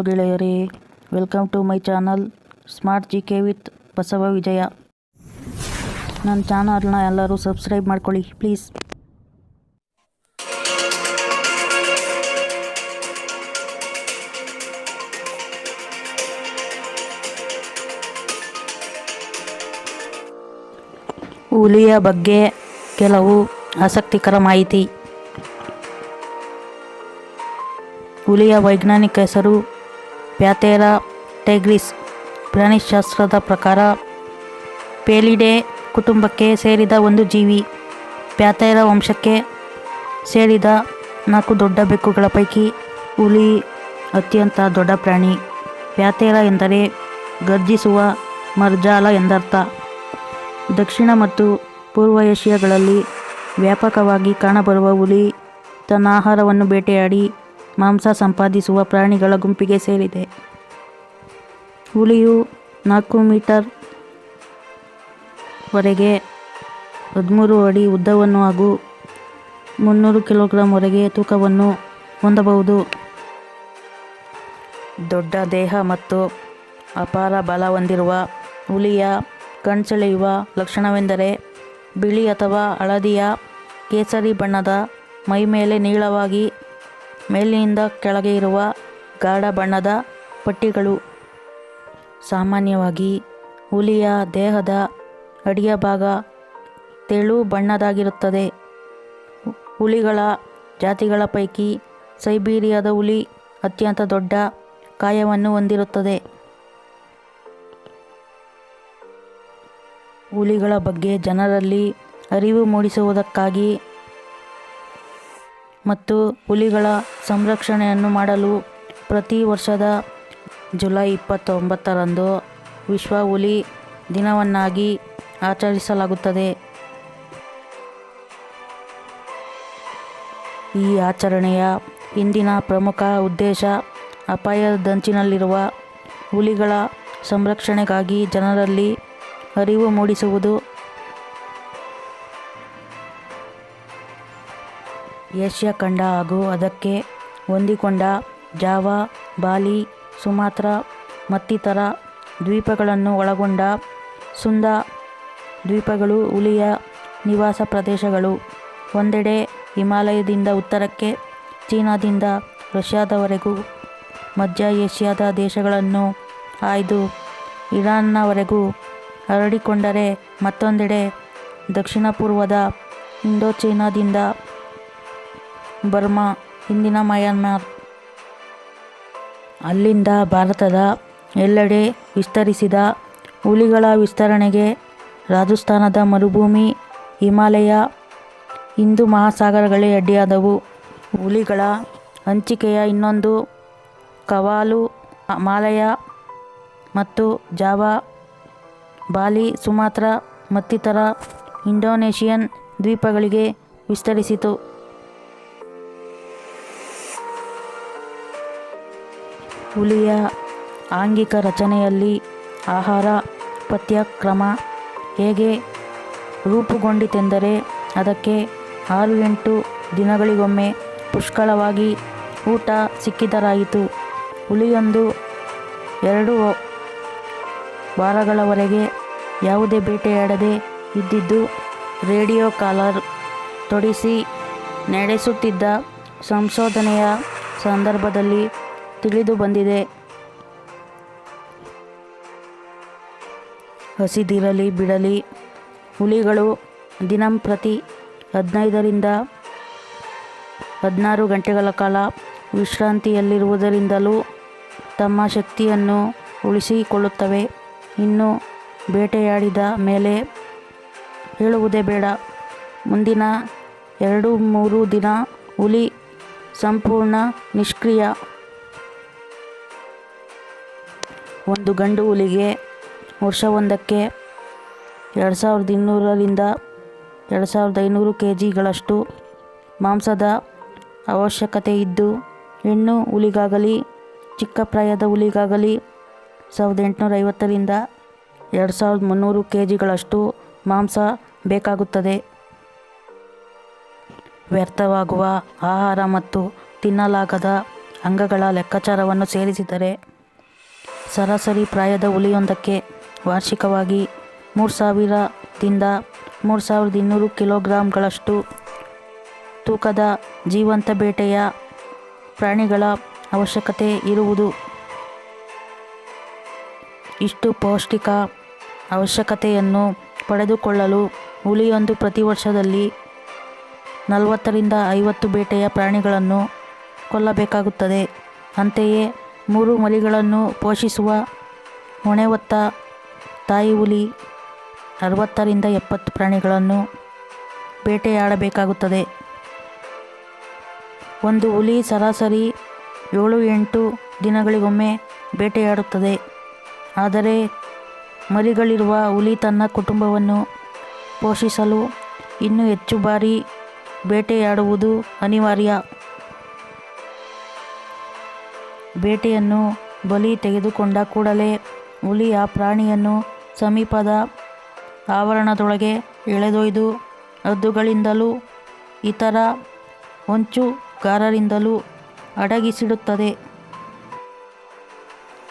Hello ಗೆಳೆಯರೇ welcome to my channel smart G K with Basava Vijaya. ನನ್ನ ಚಾನಲ್ನ ಎಲ್ಲರೂ ಸಬ್ಸ್ಕ್ರೈಬ್ ಮಾಡ್ಕೊಳ್ಳಿ ಪ್ಲೀಸ್ ಹುಲಿಯ ಬಗ್ಗೆ ಕೆಲವು ಆಸಕ್ತಿಕರ ಮಾಹಿತಿ. ಹುಲಿಯ ವೈಜ್ಞಾನಿಕ ಹೆಸರು ಪ್ಯಾಥೇರಾ ಟೈಗ್ರಿಸ್ ಪ್ರಾಣಿಶಾಸ್ತ್ರದ ಪ್ರಕಾರ ಪೇಲಿಡೆ ಕುಟುಂಬಕ್ಕೆ ಸೇರಿದ ಒಂದು ಜೀವಿ. ಪ್ಯಾಥೇರಾ ವಂಶಕ್ಕೆ ಸೇರಿದ ನಾಲ್ಕು ದೊಡ್ಡ ಬೆಕ್ಕುಗಳ ಪೈಕಿ ಹುಲಿ ಅತ್ಯಂತ ದೊಡ್ಡ ಪ್ರಾಣಿ. ಪ್ಯಾಥೇರಾ ಎಂದರೆ ಗರ್ಜಿಸುವ ಮರ್ಜಾಲ ಎಂದರ್ಥ. ದಕ್ಷಿಣ ಮತ್ತು ಪೂರ್ವ ಏಷ್ಯಾಗಳಲ್ಲಿ ವ್ಯಾಪಕವಾಗಿ ಕಾಣಬರುವ ಹುಲಿ ತನ್ನ ಆಹಾರವನ್ನು ಬೇಟೆಯಾಡಿ ಮಾಂಸ ಸಂಪಾದಿಸುವ ಪ್ರಾಣಿಗಳ ಗುಂಪಿಗೆ ಸೇರಿದೆ. ಹುಲಿಯು ನಾಲ್ಕು ಮೀಟರ್ ವರೆಗೆ ಹದಿಮೂರು ಅಡಿ ಉದ್ದವನ್ನು ಹಾಗೂ ಮುನ್ನೂರು ಕಿಲೋಗ್ರಾಂವರೆಗೆ ತೂಕವನ್ನು ಹೊಂದಬಹುದು. ದೊಡ್ಡ ದೇಹ ಮತ್ತು ಅಪಾರ ಬಲ ಹೊಂದಿರುವ ಹುಲಿಯ ಕಣ್ಸೆಳೆಯುವ ಲಕ್ಷಣವೆಂದರೆ ಬಿಳಿ ಅಥವಾ ಹಳದಿಯ ಕೇಸರಿ ಬಣ್ಣದ ಮೈಮೇಲೆ ನೀಳವಾಗಿ ಮೇಲಿನಿಂದ ಕೆಳಗೆ ಇರುವ ಗಾಢ ಬಣ್ಣದ ಪಟ್ಟಿಗಳು ಸಾಮಾನ್ಯವಾಗಿ ಹುಲಿಯ ದೇಹದ ಅಡಿಯ ಭಾಗ ತೆಳು ಬಣ್ಣದಾಗಿರುತ್ತದೆ. ಹುಲಿಗಳ ಜಾತಿಗಳ ಪೈಕಿ ಸೈಬೀರಿಯಾದ ಹುಲಿ ಅತ್ಯಂತ ದೊಡ್ಡ ಕಾಯವನ್ನು ಹೊಂದಿರುತ್ತದೆ. ಹುಲಿಗಳ ಬಗ್ಗೆ ಜನರಲ್ಲಿ ಅರಿವು ಮೂಡಿಸುವುದಕ್ಕಾಗಿ ಮತ್ತು ಹುಲಿಗಳ ಸಂರಕ್ಷಣೆಯನ್ನು ಮಾಡಲು ಪ್ರತಿ ವರ್ಷದ ಜುಲೈ ಇಪ್ಪತ್ತೊಂಬತ್ತರಂದು ವಿಶ್ವ ಹುಲಿ ದಿನವನ್ನಾಗಿ ಆಚರಿಸಲಾಗುತ್ತದೆ. ಈ ಆಚರಣೆಯ ಇಂದಿನ ಪ್ರಮುಖ ಉದ್ದೇಶ ಅಪಾಯದಂಚಿನಲ್ಲಿರುವ ಹುಲಿಗಳ ಸಂರಕ್ಷಣೆಗಾಗಿ ಜನರಲ್ಲಿ ಅರಿವು ಮೂಡಿಸುವುದು. ಏಷ್ಯಾ ಖಂಡ ಹಾಗೂ ಅದಕ್ಕೆ ಹೊಂದಿಕೊಂಡ ಜಾವಾ, ಬಾಲಿ, ಸುಮಾತ್ರ ಮತ್ತಿತರ ದ್ವೀಪಗಳನ್ನು ಒಳಗೊಂಡ ಸುಂದ ದ್ವೀಪಗಳು ಹುಲಿಯ ನಿವಾಸ ಪ್ರದೇಶಗಳು. ಒಂದೆಡೆ ಹಿಮಾಲಯದಿಂದ ಉತ್ತರಕ್ಕೆ ಚೀನಾದಿಂದ ರಷ್ಯಾದವರೆಗೂ ಮಧ್ಯ ಏಷ್ಯಾದ ದೇಶಗಳನ್ನು ಆಯ್ದು ಇರಾನ್ನವರೆಗೂ ಹರಡಿಕೊಂಡರೆ ಮತ್ತೊಂದೆಡೆ ದಕ್ಷಿಣ ಪೂರ್ವದ ಇಂಡೋಚೀನಾದಿಂದ ಬರ್ಮಾ ಇಂದಿನ ಮಯನ್ಮಾರ್. ಅಲ್ಲಿಂದ ಭಾರತದ ಎಲ್ಲೆಡೆ ವಿಸ್ತರಿಸಿದ ಹುಲಿಗಳ ವಿಸ್ತರಣೆಗೆ ರಾಜಸ್ಥಾನದ ಮರುಭೂಮಿ ಹಿಮಾಲಯ, ಹಿಂದೂ ಮಹಾಸಾಗರಗಳೇ ಅಡ್ಡಿಯಾದವು. ಹುಲಿಗಳ ಹಂಚಿಕೆಯ ಇನ್ನೊಂದು ಕವಾಲು ಮಾಲಯ ಮತ್ತು ಜಾವಾ, ಬಾಲಿ, ಸುಮಾತ್ರ ಮತ್ತಿತರ ಇಂಡೋನೇಷಿಯನ್ ದ್ವೀಪಗಳಿಗೆ ವಿಸ್ತರಿಸಿತು. ಹುಲಿಯ ಆಂಗಿಕ ರಚನೆಯಲ್ಲಿ ಆಹಾರ, ಪಥ್ಯಕ್ರಮ ಹೇಗೆ ರೂಪುಗೊಂಡಿತೆಂದರೆ ಅದಕ್ಕೆ ಆರು ಎಂಟು ದಿನಗಳಿಗೊಮ್ಮೆ ಪುಷ್ಕಳವಾಗಿ ಊಟ ಸಿಕ್ಕಿದರಾಯಿತು. ಹುಲಿಯೊಂದು ಎರಡು ವಾರಗಳವರೆಗೆ ಯಾವುದೇ ಬೇಟೆಯಾಡದೆ ಇದ್ದಿದ್ದು ರೇಡಿಯೋ ಕಾಲರ್ ತೊಡಿಸಿ ನಡೆಸುತ್ತಿದ್ದ ಸಂಶೋಧನೆಯ ಸಂದರ್ಭದಲ್ಲಿ ತಿಳಿದು ಬಂದಿದೆ. ಹಸಿದಿರಲಿ ಬಿಡಲಿ. ಹುಲಿಗಳು ದಿನಂಪ್ರತಿ ಹದಿನೈದರಿಂದ ಹದಿನಾರು ಗಂಟೆಗಳ ಕಾಲ ವಿಶ್ರಾಂತಿಯಲ್ಲಿರುವುದರಿಂದಲೂ ತಮ್ಮ ಶಕ್ತಿಯನ್ನು ಉಳಿಸಿಕೊಳ್ಳುತ್ತವೆ. ಇನ್ನು ಬೇಟೆಯಾಡಿದ ಮೇಲೆ ಹೇಳುವುದೇ ಬೇಡ. ಮುಂದಿನ ಎರಡು ಮೂರು ದಿನ ಹುಲಿ ಸಂಪೂರ್ಣ ನಿಷ್ಕ್ರಿಯ. ಒಂದು ಗಂಡು ಹುಲಿಗೆ ವರ್ಷವೊಂದಕ್ಕೆ ಎರಡು ಸಾವಿರದ ಇನ್ನೂರರಿಂದ ಎರಡು ಸಾವಿರದ ಐನೂರು ಕೆ ಜಿಗಳಷ್ಟು ಮಾಂಸದ ಅವಶ್ಯಕತೆ ಇದ್ದು, ಹೆಣ್ಣು ಹುಲಿಗಾಗಲಿ, ಚಿಕ್ಕ ಪ್ರಾಯದ ಹುಲಿಗಾಗಲಿ ಸಾವಿರದ ಎಂಟುನೂರ ಐವತ್ತರಿಂದ ಎರಡು ಸಾವಿರದ ಮುನ್ನೂರು ಕೆ ಜಿಗಳಷ್ಟು ಮಾಂಸ ಬೇಕಾಗುತ್ತದೆ. ವ್ಯರ್ಥವಾಗುವ ಆಹಾರ ಮತ್ತು ತಿನ್ನಲಾಗದ ಅಂಗಗಳ ಲೆಕ್ಕಾಚಾರವನ್ನು ಸೇರಿಸಿದರೆ ಸರಾಸರಿ ಪ್ರಾಯದ ಹುಲಿಯೊಂದಕ್ಕೆ ವಾರ್ಷಿಕವಾಗಿ ಮೂರು ಸಾವಿರದಿಂದ ಮೂರು ಸಾವಿರದ ಇನ್ನೂರು ಕಿಲೋಗ್ರಾಂಗಳಷ್ಟು ತೂಕದ ಜೀವಂತ ಬೇಟೆಯ ಪ್ರಾಣಿಗಳ ಅವಶ್ಯಕತೆ ಇರುವುದು. ಇಷ್ಟು ಪೌಷ್ಟಿಕ ಅವಶ್ಯಕತೆಯನ್ನು ಪಡೆದುಕೊಳ್ಳಲು ಹುಲಿಯೊಂದು ಪ್ರತಿ ವರ್ಷದಲ್ಲಿ ನಲವತ್ತರಿಂದ ಐವತ್ತು ಬೇಟೆಯ ಪ್ರಾಣಿಗಳನ್ನು ಕೊಲ್ಲಬೇಕಾಗುತ್ತದೆ. ಅಂತೆಯೇ ಮೂರು ಮರಿಗಳನ್ನು ಪೋಷಿಸುವ ಹೊಣೆ ಹೊತ್ತ ತಾಯಿ ಹುಲಿ ಅರವತ್ತರಿಂದ ಎಪ್ಪತ್ತು ಪ್ರಾಣಿಗಳನ್ನು ಬೇಟೆಯಾಡಬೇಕಾಗುತ್ತದೆ. ಒಂದು ಹುಲಿ ಸರಾಸರಿ ಏಳು ಎಂಟು ದಿನಗಳಿಗೊಮ್ಮೆ ಬೇಟೆಯಾಡುತ್ತದೆ. ಆದರೆ ಮರಿಗಳಿರುವ ಹುಲಿ ತನ್ನ ಕುಟುಂಬವನ್ನು ಪೋಷಿಸಲು ಇನ್ನೂ ಹೆಚ್ಚು ಬಾರಿ ಬೇಟೆಯಾಡುವುದು ಅನಿವಾರ್ಯ. ಬೇಟೆಯನ್ನು ಬಲಿ ತೆಗೆದುಕೊಂಡ ಕೂಡಲೇ ಹುಲಿ ಆ ಪ್ರಾಣಿಯನ್ನು ಸಮೀಪದ ಆವರಣದೊಳಗೆ ಎಳೆದೊಯ್ದು ಹದ್ದುಗಳಿಂದಲೂ ಇತರ ಹೊಂಚುಗಾರರಿಂದಲೂ ಅಡಗಿಸಿಡುತ್ತದೆ.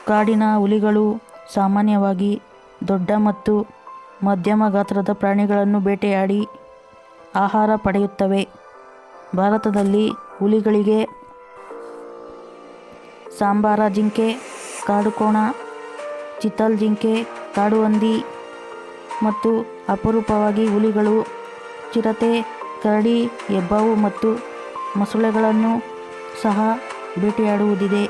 ಕಾಡಿನ ಹುಲಿಗಳು ಸಾಮಾನ್ಯವಾಗಿ ದೊಡ್ಡ ಮತ್ತು ಮಧ್ಯಮ ಗಾತ್ರದ ಪ್ರಾಣಿಗಳನ್ನು ಬೇಟೆಯಾಡಿ ಆಹಾರ ಪಡೆಯುತ್ತವೆ. ಭಾರತದಲ್ಲಿ ಹುಲಿಗಳಿಗೆ ಸಾಂಬಾರ ಜಿಂಕೆ ಕಾಡುಕೋಣ ಚಿತ್ತಲ್ ಜಿಂಕೆ, ಕಾಡು ಹಂದಿ ಮತ್ತು ಅಪರೂಪವಾಗಿ ಹುಲಿಗಳು, ಚಿರತೆ, ಕರಡಿ ಹೆಬ್ಬಾವು ಮತ್ತು ಮೊಸಳೆಗಳನ್ನು ಸಹ ಬೇಟೆಯಾಡುವುದಿದೆ.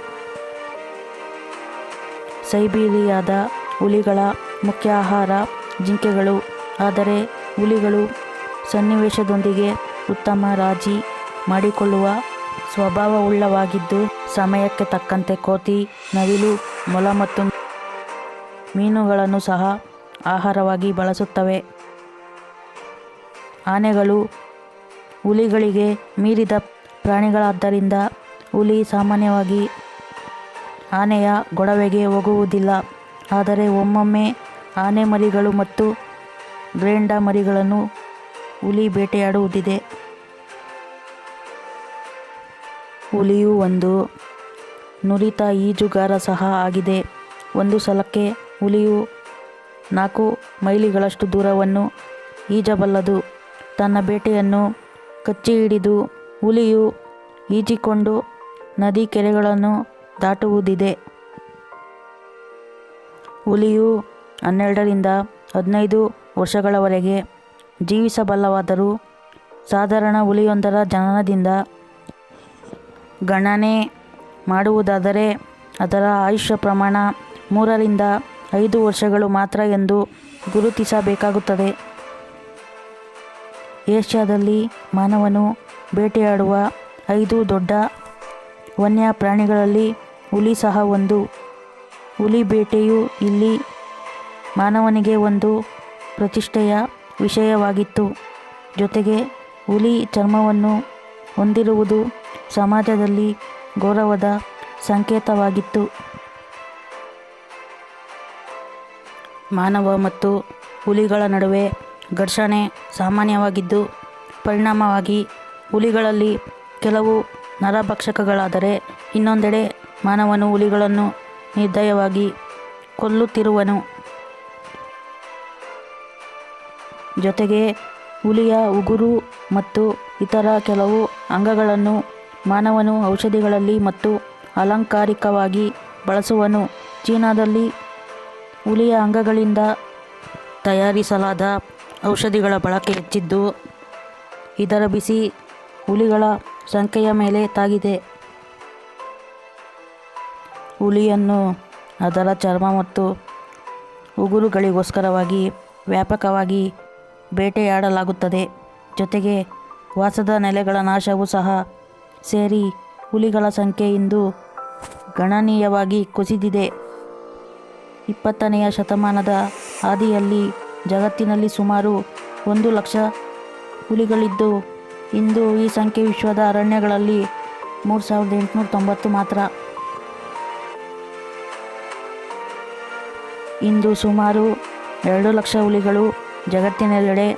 ಸೈಬೀರಿಯಾದ ಹುಲಿಗಳ ಮುಖ್ಯ ಆಹಾರ ಜಿಂಕೆಗಳು, ಆದರೆ ಹುಲಿಗಳು ಸನ್ನಿವೇಶದೊಂದಿಗೆ ಉತ್ತಮ ರಾಜಿ ಮಾಡಿಕೊಳ್ಳುವ ಸ್ವಭಾವವುಳ್ಳವಾಗಿದ್ದು ಸಮಯಕ್ಕೆ ತಕ್ಕಂತೆ ಕೋತಿ, ನವಿಲು, ಮೊಲ ಮತ್ತು ಮೀನುಗಳನ್ನು ಸಹ ಆಹಾರವಾಗಿ ಬಳಸುತ್ತವೆ. ಆನೆಗಳು ಹುಲಿಗಳಿಗೆ ಮೀರಿದ ಪ್ರಾಣಿಗಳಾದ್ದರಿಂದ ಹುಲಿ ಸಾಮಾನ್ಯವಾಗಿ ಆನೆಯ ಗೊಡವೆಗೆ ಹೋಗುವುದಿಲ್ಲ. ಆದರೆ ಒಮ್ಮೊಮ್ಮೆ ಆನೆ ಮರಿಗಳು ಮತ್ತು ಗ್ರೇಂಡ ಮರಿಗಳನ್ನು ಹುಲಿ ಬೇಟೆಯಾಡುವುದಿದೆ. ಹುಲಿಯು ಒಂದು ನುರಿತ ಈಜುಗಾರ ಸಹ ಆಗಿದೆ. ಒಂದು ಸಲಕ್ಕೆ ಹುಲಿಯು ನಾಲ್ಕು ಮೈಲಿಗಳಷ್ಟು ದೂರವನ್ನು ಈಜಬಲ್ಲದು. ತನ್ನ ಬೇಟೆಯನ್ನು ಕಚ್ಚಿ ಹಿಡಿದು ಹುಲಿಯು ಈಜಿಕೊಂಡು ನದಿ ಕೆರೆಗಳನ್ನು ದಾಟುವುದಿದೆ. ಹುಲಿಯು ಹನ್ನೆರಡರಿಂದ ಹದಿನೈದು ವರ್ಷಗಳವರೆಗೆ ಜೀವಿಸಬಲ್ಲವಾದರೂ ಸಾಧಾರಣ ಹುಲಿಯೊಂದರ ಜನನದಿಂದ ಗಣನೆ ಮಾಡುವುದಾದರೆ ಅದರ ಆಯುಷ್ಯ ಪ್ರಮಾಣ ಮೂರರಿಂದ ಐದು ವರ್ಷಗಳು ಮಾತ್ರ ಎಂದು ಗುರುತಿಸಬೇಕಾಗುತ್ತದೆ. ಏಷ್ಯಾದಲ್ಲಿ ಮಾನವನು ಬೇಟೆಯಾಡುವ ಐದು ದೊಡ್ಡ ವನ್ಯ ಪ್ರಾಣಿಗಳಲ್ಲಿ ಹುಲಿ ಸಹ ಒಂದು. ಹುಲಿ ಬೇಟೆಯು ಇಲ್ಲಿ ಮಾನವನಿಗೆ ಒಂದು ಪ್ರತಿಷ್ಠೆಯ ವಿಷಯವಾಗಿತ್ತು. ಜೊತೆಗೆ ಹುಲಿ ಚರ್ಮವನ್ನು ಹೊಂದಿರುವುದು ಸಮಾಜದಲ್ಲಿ ಗೌರವದ ಸಂಕೇತವಾಗಿತ್ತು. ಮಾನವ ಮತ್ತು ಹುಲಿಗಳ ನಡುವೆ ಘರ್ಷಣೆ ಸಾಮಾನ್ಯವಾಗಿದ್ದು, ಪರಿಣಾಮವಾಗಿ ಹುಲಿಗಳಲ್ಲಿ ಕೆಲವು ನರಭಕ್ಷಕಗಳಾದರೆ ಇನ್ನೊಂದೆಡೆ ಮಾನವನು ಹುಲಿಗಳನ್ನು ನಿರ್ದಯವಾಗಿ ಕೊಲ್ಲುತ್ತಿರುವನು. ಜೊತೆಗೆ ಹುಲಿಯ ಉಗುರು ಮತ್ತು ಇತರ ಕೆಲವು ಅಂಗಗಳನ್ನು ಮಾನವನು ಔಷಧಿಗಳಲ್ಲಿ ಮತ್ತು ಅಲಂಕಾರಿಕವಾಗಿ ಬಳಸುವನು. ಚೀನಾದಲ್ಲಿ ಹುಲಿಯ ಅಂಗಗಳಿಂದ ತಯಾರಿಸಲಾದ ಔಷಧಿಗಳ ಬಳಕೆ ಹೆಚ್ಚಿದ್ದು, ಇದರ ಬಿಸಿ ಹುಲಿಗಳ ಸಂಖ್ಯೆಯ ಮೇಲೆ ತಾಗಿದೆ. ಹುಲಿಯನ್ನು ಅದರ ಚರ್ಮ ಮತ್ತು ಉಗುರುಗಳಿಗೋಸ್ಕರವಾಗಿ ವ್ಯಾಪಕವಾಗಿ ಬೇಟೆಯಾಡಲಾಗುತ್ತದೆ. ಜೊತೆಗೆ ವಾಸದ ನೆಲೆಗಳ ನಾಶವೂ ಸಹ ಸೇರಿ ಹುಲಿಗಳ ಸಂಖ್ಯೆ ಇಂದು ಗಣನೀಯವಾಗಿ ಕುಸಿದಿದೆ. ಇಪ್ಪತ್ತನೆಯ ಶತಮಾನದ ಆದಿಯಲ್ಲಿ ಜಗತ್ತಿನಲ್ಲಿ ಸುಮಾರು ಒಂದು ಲಕ್ಷ ಹುಲಿಗಳಿದ್ದು, ಇಂದು ಈ ಸಂಖ್ಯೆ ವಿಶ್ವದ ಅರಣ್ಯಗಳಲ್ಲಿ ಮೂರು ಸಾವಿರದ ಎಂಟುನೂರ ತೊಂಬತ್ತು ಮಾತ್ರ. ಇಂದು ಸುಮಾರು ಎರಡು ಲಕ್ಷ ಹುಲಿಗಳು ಜಗತ್ತಿನೆಲ್ಲೆಡೆ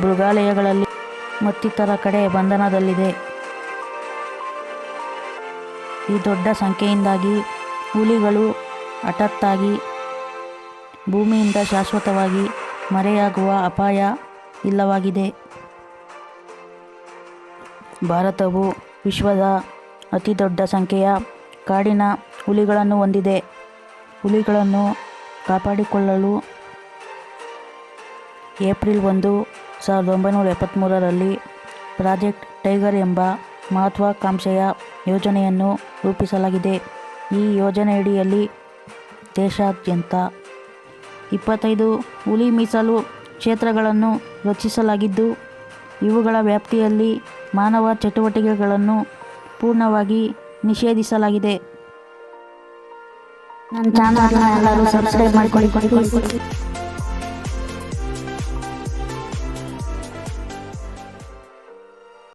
ಮೃಗಾಲಯಗಳಲ್ಲಿ ಮತ್ತಿತರ ಕಡೆ ಬಂಧನದಲ್ಲಿದೆ. ಈ ದೊಡ್ಡ ಸಂಖ್ಯೆಯಿಂದಾಗಿ ಹುಲಿಗಳು ಹಠತ್ತಾಗಿ ಭೂಮಿಯಿಂದ ಶಾಶ್ವತವಾಗಿ ಮರೆಯಾಗುವ ಅಪಾಯ ಇಲ್ಲವಾಗಿದೆ. ಭಾರತವು ವಿಶ್ವದ ಅತಿ ದೊಡ್ಡ ಸಂಖ್ಯೆಯ ಕಾಡಿನ ಹುಲಿಗಳನ್ನು ಹೊಂದಿದೆ. ಹುಲಿಗಳನ್ನು ಕಾಪಾಡಿಕೊಳ್ಳಲು ಏಪ್ರಿಲ್ ಒಂದು, ಸಾವಿರದ ಒಂಬೈನೂರ ಎಪ್ಪತ್ತ್ಮೂರರಲ್ಲಿ ಪ್ರಾಜೆಕ್ಟ್ ಟೈಗರ್ ಎಂಬ ಮಹತ್ವಾಕಾಂಕ್ಷೆಯ ಯೋಜನೆಯನ್ನು ರೂಪಿಸಲಾಗಿದೆ. ಈ ಯೋಜನೆಯಡಿಯಲ್ಲಿ ದೇಶಾದ್ಯಂತ ಇಪ್ಪತ್ತೈದು ಹುಲಿ ಮೀಸಲು ಕ್ಷೇತ್ರಗಳನ್ನು ರಚಿಸಲಾಗಿದ್ದು, ಇವುಗಳ ವ್ಯಾಪ್ತಿಯಲ್ಲಿ ಮಾನವ ಚಟುವಟಿಕೆಗಳನ್ನು ಪೂರ್ಣವಾಗಿ ನಿಷೇಧಿಸಲಾಗಿದೆ. ನನ್ನ ಚಾನಲ್ನ ಎಲ್ಲರೂ ಸಬ್ಸ್ಕ್ರೈಬ್ ಮಾಡ್ಕೊಳ್ಳಿ.